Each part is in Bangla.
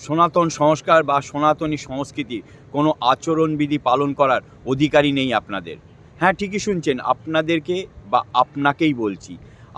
সনাতন সংস্কার বা সনাতনী সংস্কৃতি কোনো আচরণবিধি পালন করার অধিকারই নেই আপনাদের। হ্যাঁ ঠিকই শুনছেন, আপনাদেরকে বা আপনাকেই বলছি,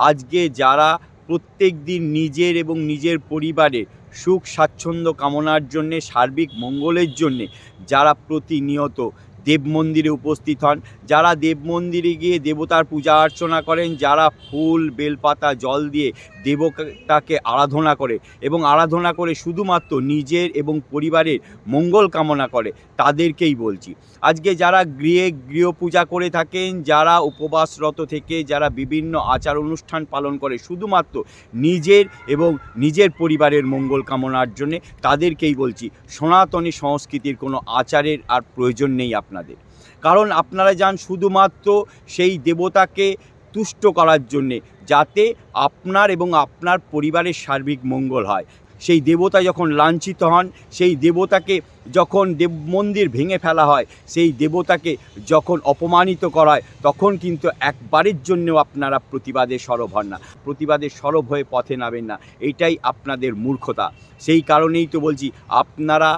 আজকে যারা প্রত্যেক দিন নিজের এবং নিজের পরিবারের সুখ, স্বাচ্ছন্দ্য কামনার জন্যে, সার্বিক মঙ্গলের জন্যে যারা প্রতিনিয়ত দেব মন্দিরে উপস্থিত হন। যারা দেব মন্দিরে গিয়ে দেবতার পূজা অর্চনা করেন, যারা ফুল, বেলপাতা, জল দিয়ে দেবতাকে আরাধনা করে এবং আরাধনা করে শুধুমাত্র নিজের এবং পরিবারের মঙ্গল কামনা করে, তাদেরকেই বলছি। আজকে যারা গৃহে গৃহ পূজা করে থাকেন, যারা উপবাসরত থেকে, যারা বিভিন্ন আচার অনুষ্ঠান পালন করে শুধুমাত্র নিজের এবং নিজের পরিবারের মঙ্গল কামনার জন্যে, তাদেরকেই বলছি, সনাতনী সংস্কৃতির কোনো আচারের আর প্রয়োজন নেই আপনাদের। কারণ আপনারা যান শুধুমাত্র সেই দেবতাকে তুষ্ট করার জন্যে, যাতে আপনার এবং আপনার পরিবারের সার্বিক মঙ্গল হয়। সেই দেবতা যখন লাঞ্ছিত হন, সেই দেবতাকে যখন দেব মন্দির ভেঙে ফেলা হয়, সেই দেবতাকে যখন অপমানিত করা হয় তখন কিন্তু একবারের জন্যও আপনারা প্রতিবাদে সরব হন না। প্রতিবাদে সরব হয়ে পথে নামেন না। এটাই আপনাদের মূর্খতা। সেই কারণেই তো বলছি, আপনারা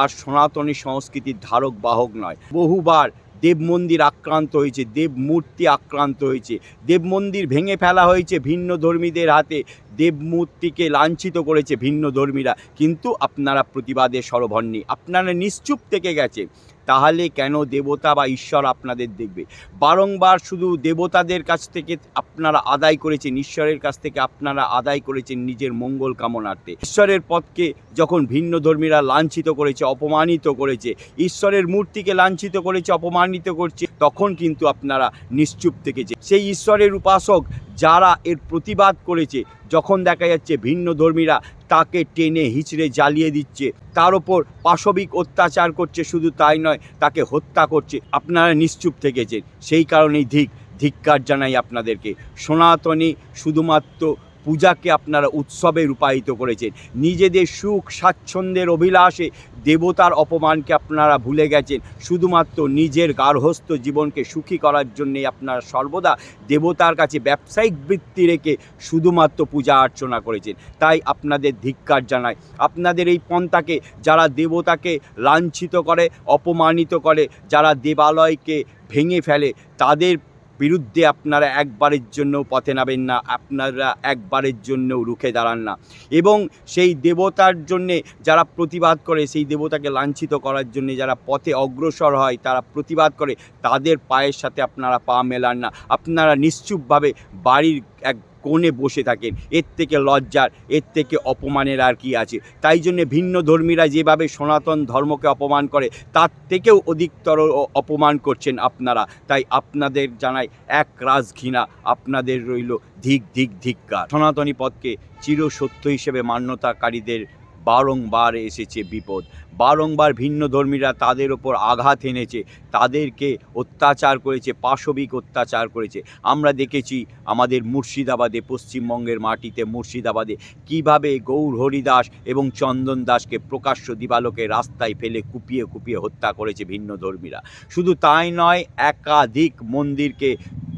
আর সনাতনী সংস্কৃতির ধারক বাহক নয়। বহুবার দেব মন্দির আক্রান্ত হয়েছে, দেব মূর্তি আক্রান্ত হয়েছে, দেব মন্দির ভেঙে ফেলা হয়েছে ভিন্ন ধর্মীদের হাতে, দেব মূর্তিকে লাঞ্ছিত করেছে ভিন্ন ধর্মীরা। কিন্তু আপনারা প্রতিবাদে সরব হননি আপনারা নিশ্চুপ থেকে গেছে। তাহলে কেন দেবতা বা ঈশ্বর আপনাদের দেখবে? বারংবার শুধু দেবতাদের কাছ থেকে আপনারা আদায় করেছেন, ঈশ্বরের কাছ থেকে আপনারা আদায় করেছেন নিজের মঙ্গল কামনার্থে। ঈশ্বরের পথকে যখন ভিন্ন ধর্মীরা লাঞ্ছিত করেছে, অপমানিত করেছে, ঈশ্বরের মূর্তিকে লাঞ্ছিত করেছে, অপমানিত করছে, তখন কিন্তু আপনারা নিশ্চুপ থেকেছে সেই ঈশ্বরের উপাসক যারা এর প্রতিবাদ করেছে, যখন দেখা যাচ্ছে ভিন্ন ধর্মীরা তাকে টেনে হিচড়ে জ্বালিয়ে দিচ্ছে, তার ওপর পাশবিক অত্যাচার করছে, শুধু তাই নয়, তাকে হত্যা করছে। আপনারা নিশ্চুপ থেকেছেন। সেই কারণেই ধিক ধিক্কার জানাই আপনাদেরকে। সনাতনী শুধুমাত্র পূজাকে আপনারা উৎসবে রূপায়িত করেছেন। নিজেদের সুখ, স্বাচ্ছন্দ্যের অভিলাষে দেবতার অপমানকে আপনারা ভুলে গেছেন। শুধুমাত্র নিজের গার্হস্থ জীবনকে সুখী করার জন্যে আপনারা সর্বদা দেবতার কাছে ব্যবসায়িক বৃত্তি রেখে শুধুমাত্র পূজা অর্চনা করেছেন। তাই আপনাদের ধিক্কার জানায় আপনাদের এই পন্থাকে যারা দেবতাকে লাঞ্ছিত করে, অপমানিত করে, যারা দেবালয়কে ভেঙে ফেলে, তাদের বিরুদ্ধে আপনারা একবারের জন্য পথে নামেন না, আপনারা একবারের জন্যও রুখে দাঁড়ান না। এবং সেই দেবতার জন্যে যারা প্রতিবাদ করে, সেই দেবতাকে লাঞ্ছিত করার জন্য যারা পথে অগ্রসর হয়, তারা প্রতিবাদ করে, তাদের পায়ের সাথে আপনারা পা মেলান না। আপনারা নিশ্চুপভাবে বাড়ির এক কোণে বসে থাকেন এর থেকে লজ্জার, এর থেকে অপমানের আর কি আছে? তাই জন্যে ভিন্ন ধর্মীরা যেভাবে সনাতন ধর্মকে অপমান করে, তার থেকেও অধিকতর অপমান করছেন আপনারা। তাই আপনাদের জানাই এক রাজ ঘৃণা, আপনাদের রইল ধিক ধিক ধিক্কার। সনাতনী পথকে চিরসত্য হিসেবে মান্যতাকারীদের বারংবার এসেছে বিপদ। বারংবার ভিন্ন ধর্মীরা তাদের ওপর আঘাত এনেছে, তাদেরকে অত্যাচার করেছে, পাশবিক অত্যাচার করেছে। আমরা দেখেছি আমাদের মুর্শিদাবাদে, পশ্চিমবঙ্গের মাটিতে মুর্শিদাবাদে কীভাবে গৌর হরিদাস এবং চন্দন দাসকে প্রকাশ্য দিবালোকে রাস্তায় ফেলে কুপিয়ে কুপিয়ে হত্যা করেছে ভিন্ন ধর্মীরা। শুধু তাই নয়, একাধিক মন্দিরকে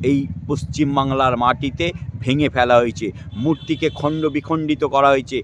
এই পশ্চিমবাংলার মাটিতে ভেঙে ফেলা হয়েছে। মূর্তিকে খণ্ড বিখণ্ডিত করা হয়েছে।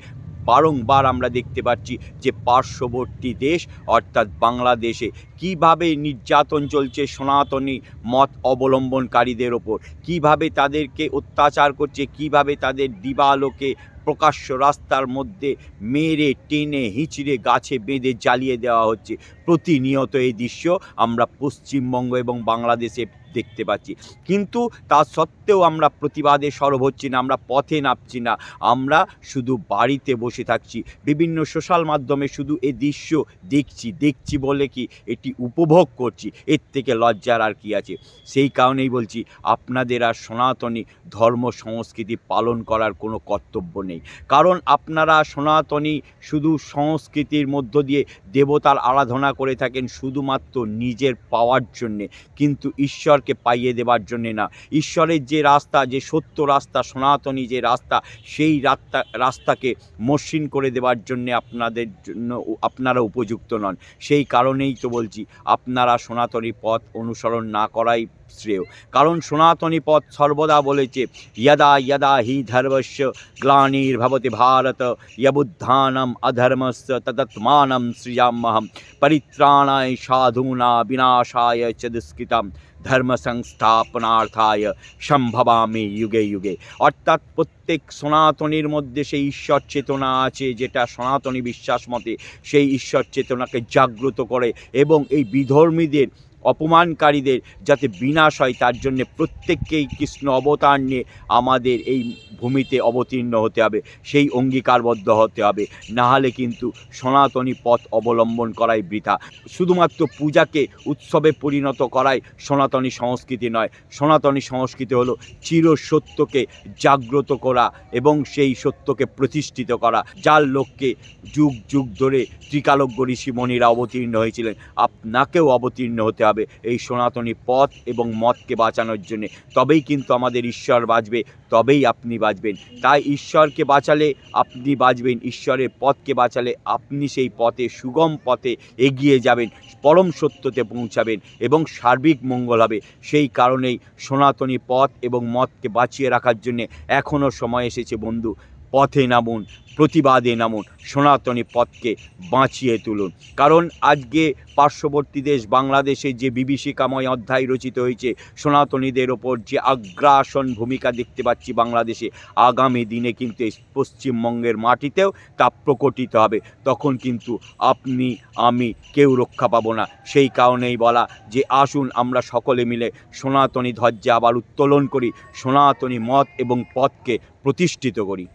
বারংবার আমরা দেখতে পাচ্ছি যে পার্শ্ববর্তী দেশ, অর্থাৎ বাংলাদেশে কীভাবে নির্যাতন চলছে সনাতনী মত অবলম্বনকারীদের ওপর, কীভাবে তাদেরকে অত্যাচার করছে, কীভাবে তাদের দিবালোকে প্রকাশ্য রাস্তার মধ্যে মেরে, টেনে, হিঁচড়ে, গাছে বেঁধে জ্বালিয়ে দেওয়া হচ্ছে। প্রতিনিয়ত এই দৃশ্য আমরা পশ্চিমবঙ্গ এবং বাংলাদেশে দেখতে পাচ্ছি। কিন্তু তা সত্ত্বেও আমরা প্রতিবাদে সরব হচ্ছি না, আমরা পথে নামছি না। আমরা শুধু বাড়িতে বসে থাকছি। বিভিন্ন সোশ্যাল মাধ্যমে শুধু এ দৃশ্য দেখছি দেখছি বলে কি এটি উপভোগ করছি। এর থেকে লজ্জার আর কি আছে? সেই কারণেই বলছি, আপনাদের আর সনাতনী ধর্ম সংস্কৃতি পালন করার কোনো কর্তব্য নেই। নেই। কারণ আপনারা সনাতনী শুধু সংস্কৃতির মধ্য দিয়ে দেবতার আরাধনা করে থাকেন শুধুমাত্র নিজের পাওয়ার জন্যে, কিন্তু ঈশ্বরকে পাইয়ে দেবার জন্যে না। ঈশ্বরের যে রাস্তা, যে সত্য রাস্তা, সনাতনী যে রাস্তা, সেই রাস্তা রাস্তাকে মসৃণ করে দেবার জন্যে আপনাদের জন্য আপনারা উপযুক্ত নন। সেই কারণেই তো বলছি, আপনারা সনাতনী পথ অনুসরণ না করাই শ্রেয়। কারণ সনাতনী পথ সর্বদা বলেছে, ইয়াদা ইয়াদা হি ধর্মস্য গ্লানি গ্লানির্ভবতি ভারত ইয়বুদ্ধানম অধর্মস্য তদত্মানম শ্রিয়াম্যহম পরিত্রাণায় সাধুনা বিনাশায় চ দুষ্কৃতম ধর্ম সংস্থাপনার্থায় সম্ভবামি যুগে যুগে অর্থাৎ প্রত্যেক সনাতনীর মধ্যে সেই ঈশ্বর চেতনা আছে, যেটা সনাতনী বিশ্বাস মতে, সেই ঈশ্বর চেতনাকে জাগ্রত করে, এবং এই বিধর্মীদের অপমানকারীদের যাতে বিনাশ হয়, তার জন্যে প্রত্যেককেই কৃষ্ণ অবতার নিয়ে আমাদের এই ভূমিতে অবতীর্ণ হতে হবে, সেই অঙ্গীকারবদ্ধ হতে হবে। না হলে কিন্তু সনাতনী পথ অবলম্বন করাই বৃথা। শুধুমাত্র পূজাকে উৎসবে পরিণত করাই সনাতনী সংস্কৃতি নয়, সনাতনী সংস্কৃতি হলো চির সত্যকে জাগ্রত করা এবং সেই সত্যকে প্রতিষ্ঠিত করা, যার লক্ষ্যে যুগ যুগ ধরে ত্রিকালজ্ঞ ঋষিমণিরা অবতীর্ণ হয়েছিলেন। আপনাকেও অবতীর্ণ হতে হবে এই সনাতনী পথ এবং মতকে বাঁচানোর জন্যে। তবেই কিন্তু আমাদের ঈশ্বর বাঁচবে, তবেই আপনি বাঁচবেন। তাই ঈশ্বরকে বাঁচালে আপনি বাঁচবেন, ঈশ্বরের পথকে বাঁচালে আপনি সেই পথে, সুগম পথে এগিয়ে যাবেন, পরম সত্যতে পৌঁছাবেন এবং সার্বিক মঙ্গল হবে। সেই কারণেই সনাতনী পথ এবং মতকে বাঁচিয়ে রাখার জন্যে এখনও সময় এসেছে বন্ধু। পথে নামুন, প্রতিবাদে নামুন, সনাতনী পথকে বাঁচিয়ে তুলুন। কারণ আজকে পার্শ্ববর্তী দেশ বাংলাদেশে যে বিভীষিকাময় অধ্যায় রচিত হয়েছে, সনাতনীদের ওপর যে আগ্রাসন ভূমিকা দেখতে পাচ্ছি বাংলাদেশে, আগামী দিনে কিন্তু পশ্চিমবঙ্গের মাটিতেও তা প্রকটিত হবে। তখন কিন্তু আপনি, আমি কেউ রক্ষা পাবো না। সেই কারণেই বলা যে আসুন আমরা সকলে মিলে সনাতনী ধ্বজা আবার উত্তোলন করি, সনাতনী মত এবং পথকে প্রতিষ্ঠিত করি।